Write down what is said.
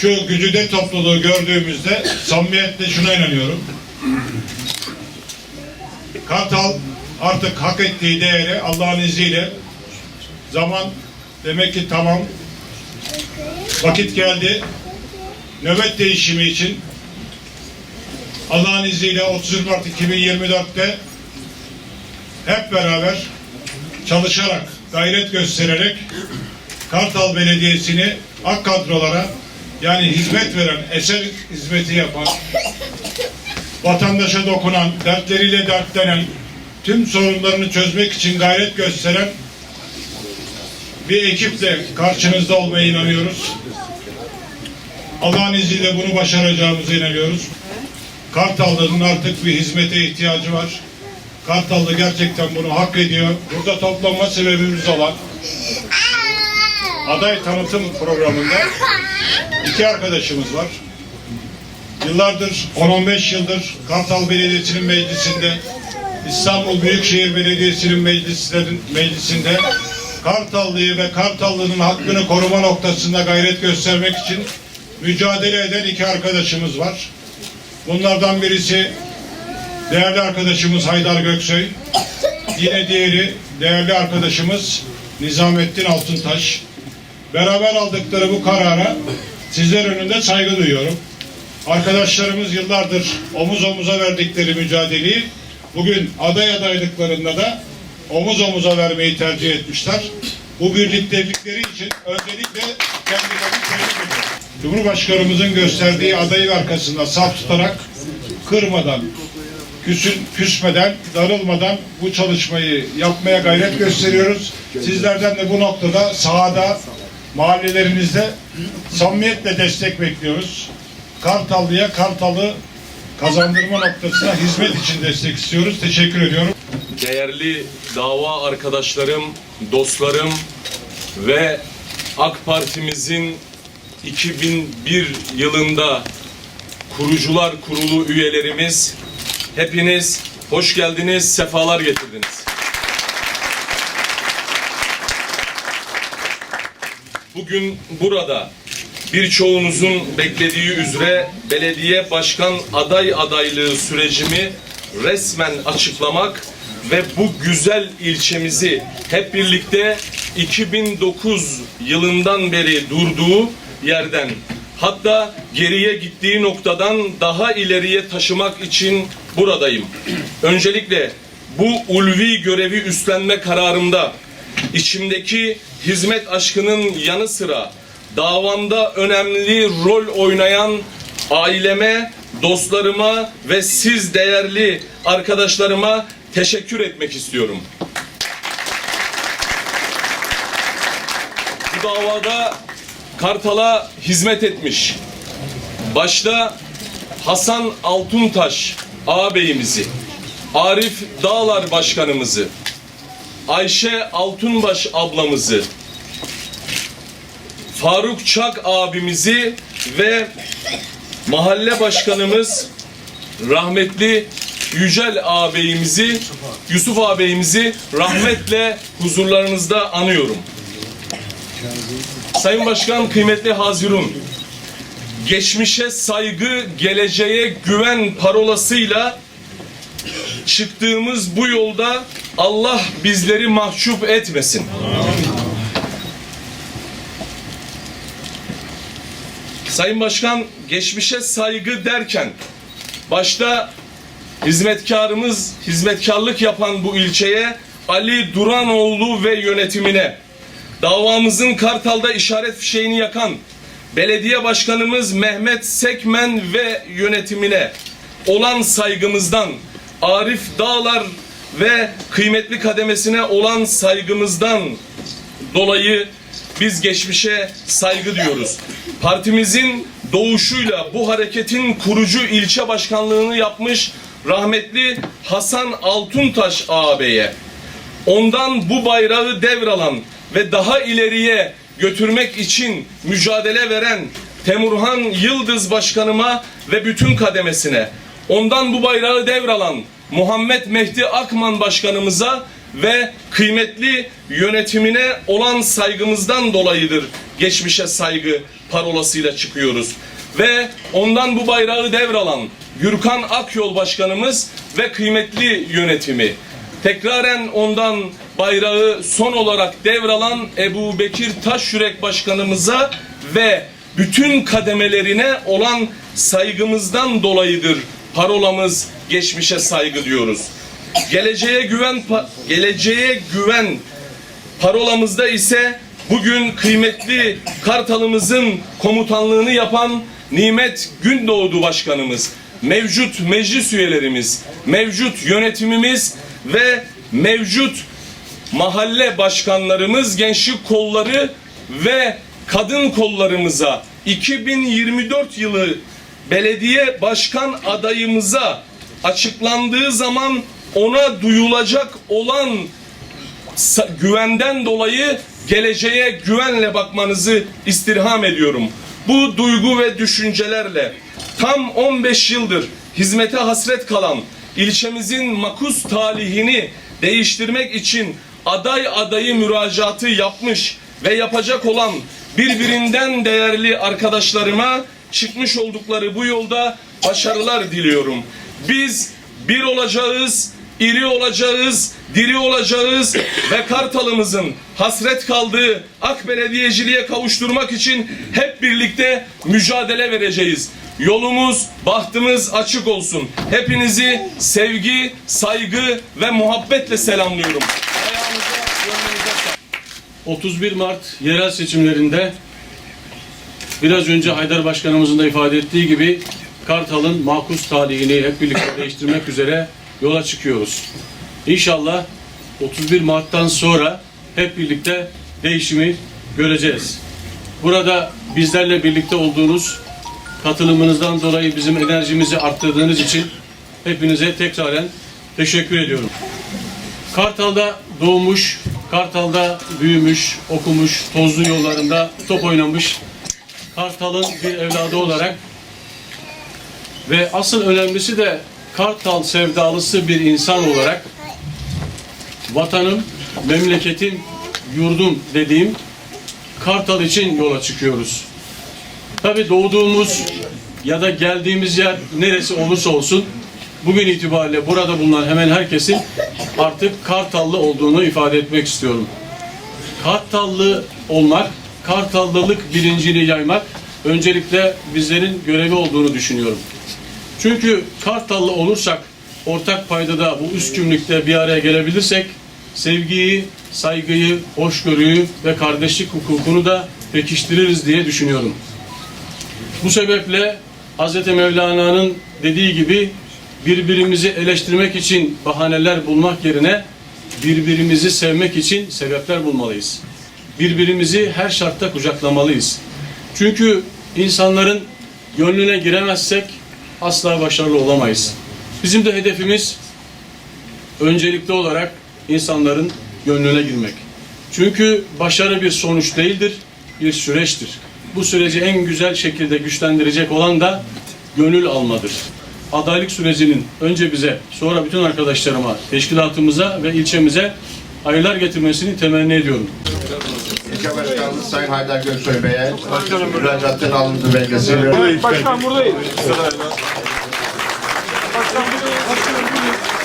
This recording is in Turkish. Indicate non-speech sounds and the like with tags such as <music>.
şu gücüde topluluğu gördüğümüzde samimiyetle şuna inanıyorum. Kartal artık hak ettiği değeri Allah'ın izniyle zaman demek ki tamam vakit geldi nöbet değişimi için Allah'ın izniyle 30 Mart 2024'te hep beraber çalışarak, gayret göstererek Kartal Belediyesi'ni ak kadrolara yani hizmet veren, eser hizmeti yapan, vatandaşa dokunan, dertleriyle dertlenen, tüm sorunlarını çözmek için gayret gösteren bir ekiple karşınızda olmaya inanıyoruz. Allah'ın izniyle bunu başaracağımıza inanıyoruz. Kartallı'nın artık bir hizmete ihtiyacı var. Kartallı gerçekten bunu hak ediyor. Burada toplanma sebebimiz olan aday tanıtım programında iki arkadaşımız var. Yıllardır, 10-15 yıldır Kartal Belediyesi'nin meclisinde, İstanbul Büyükşehir Belediyesi'nin meclisinde Kartallı'yı ve Kartallı'nın hakkını koruma noktasında gayret göstermek için mücadele eden iki arkadaşımız var. Bunlardan birisi değerli arkadaşımız Haydar Göksoy. Yine diğeri değerli arkadaşımız Nizamettin Altıntaş. Beraber aldıkları bu karara sizler önünde saygı duyuyorum. Arkadaşlarımız yıllardır omuz omuza verdikleri mücadeleyi bugün aday adaylıklarında da omuz omuza vermeyi tercih etmişler. Bu birliktelikleri için öncelikle kendilerini tebrik ediyorum. Cumhurbaşkanımızın gösterdiği adayı arkasında saf tutarak kırmadan, küsün, küsmeden, darılmadan bu çalışmayı yapmaya gayret gösteriyoruz. Sizlerden de bu noktada sahada, mahallelerinizde samimiyetle destek bekliyoruz. Kartallı'ya Kartal'ı kazandırma noktasına hizmet için destek istiyoruz. Teşekkür ediyorum. değerli dava arkadaşlarım, dostlarım ve AK Parti'mizin 2001 yılında kurucular kurulu üyelerimiz hepiniz hoş geldiniz, sefalar getirdiniz. Bugün burada birçoğunuzun beklediği üzere belediye başkan aday adaylığı sürecimi resmen açıklamak ve bu güzel ilçemizi hep birlikte 2009 yılından beri durduğu yerden hatta geriye gittiği noktadan daha ileriye taşımak için buradayım. Öncelikle bu ulvi görevi üstlenme kararımda içimdeki hizmet aşkının yanı sıra davamda önemli rol oynayan aileme, dostlarıma ve siz değerli arkadaşlarıma teşekkür etmek istiyorum. Bu davada Kartal'a hizmet etmiş. Başta Hasan Altuntaş ağabeyimizi, Arif Dağlar başkanımızı, Ayşe Altunbaş ablamızı, Faruk Çak abimizi ve mahalle başkanımız rahmetli Yücel ağabeyimizi, Yusuf ağabeyimizi rahmetle huzurlarınızda anıyorum. Sayın Başkan, kıymetli Hazirun, geçmişe saygı, geleceğe güven parolasıyla çıktığımız bu yolda Allah bizleri mahcup etmesin. Sayın Başkan, geçmişe saygı derken başta hizmetkarımız, hizmetkarlık yapan bu ilçeye Ali Duranoğlu ve yönetimine davamızın Kartal'da işaret fişeğini yakan belediye başkanımız Mehmet Sekmen ve yönetimine olan saygımızdan Arif Dağlar ve kıymetli kademesine olan saygımızdan dolayı biz geçmişe saygı diyoruz. Partimizin doğuşuyla bu hareketin kurucu ilçe başkanlığını yapmış rahmetli Hasan Altuntaş ağabeye ondan bu bayrağı devralan ve daha ileriye götürmek için mücadele veren Temurhan Yıldız Başkanıma ve bütün kademesine, ondan bu bayrağı devralan Muhammed Mehdi Akman Başkanımıza ve kıymetli yönetimine olan saygımızdan dolayıdır geçmişe saygı parolasıyla çıkıyoruz. Ve ondan bu bayrağı devralan Gürkan Akyol Başkanımız ve kıymetli yönetimi. Tekraren ondan bayrağı son olarak devralan Ebu Bekir Taşyürek Başkanımıza ve bütün kademelerine olan saygımızdan dolayıdır parolamız geçmişe saygı diyoruz. Geleceğe güven geleceğe güven parolamızda ise bugün kıymetli Kartalımızın komutanlığını yapan Nimet Gündoğdu Başkanımız, mevcut meclis üyelerimiz, mevcut yönetimimiz ve mevcut mahalle başkanlarımız, gençlik kolları ve kadın kollarımıza 2024 yılı belediye başkan adayımıza açıklandığı zaman ona duyulacak olan güvenden dolayı geleceğe güvenle bakmanızı istirham ediyorum. Bu duygu ve düşüncelerle tam 15 yıldır hizmete hasret kalan ilçemizin makus talihini değiştirmek için aday adayı müracaatı yapmış ve yapacak olan birbirinden değerli arkadaşlarıma çıkmış oldukları bu yolda başarılar diliyorum. Biz bir olacağız, iri olacağız, diri olacağız ve Kartalımızın hasret kaldığı ak belediyeciliğe kavuşturmak için hep birlikte mücadele vereceğiz. Yolumuz, bahtımız açık olsun. Hepinizi sevgi, saygı ve muhabbetle selamlıyorum. Ayağınıza, gönlünüze sağlık. 31 Mart yerel seçimlerinde biraz önce Haydar Başkanımızın da ifade ettiği gibi Kartal'ın makus talihini hep birlikte <coughs> değiştirmek üzere yola çıkıyoruz. İnşallah 31 Mart'tan sonra hep birlikte değişimi göreceğiz. Burada bizlerle birlikte olduğunuz katılımınızdan dolayı bizim enerjimizi arttırdığınız için hepinize tekraren teşekkür ediyorum. Kartal'da doğmuş, Kartal'da büyümüş, okumuş, tozlu yollarında top oynamış Kartal'ın bir evladı olarak ve asıl önemlisi de Kartal sevdalısı bir insan olarak vatanım, memleketim, yurdum dediğim Kartal için yola çıkıyoruz. Tabii doğduğumuz ya da geldiğimiz yer neresi olursa olsun bugün itibariyle burada bulunan hemen herkesin artık Kartallı olduğunu ifade etmek istiyorum. Kartallı olmak, Kartallılık bilincini yaymak öncelikle bizlerin görevi olduğunu düşünüyorum. Çünkü Kartallı olursak, ortak paydada bu üst cümlükte bir araya gelebilirsek, sevgiyi, saygıyı, hoşgörüyü ve kardeşlik hukukunu da pekiştiririz diye düşünüyorum. Bu sebeple Hz. Mevlana'nın dediği gibi birbirimizi eleştirmek için bahaneler bulmak yerine birbirimizi sevmek için sebepler bulmalıyız. Birbirimizi her şartta kucaklamalıyız. Çünkü insanların gönlüne giremezsek asla başarılı olamayız. Bizim de hedefimiz öncelikli olarak insanların gönlüne girmek. Çünkü başarı bir sonuç değildir, bir süreçtir. Bu süreci en güzel şekilde güçlendirecek olan da gönül almadır. Adaylık sürecinin önce bize, sonra bütün arkadaşlarıma, teşkilatımıza ve ilçemize hayırlar getirmesini temenni ediyorum. İlçe Başkanımız Sayın Haydar Göksoy Bey'e müracaatın alındı belgesi. Başkan buradayım.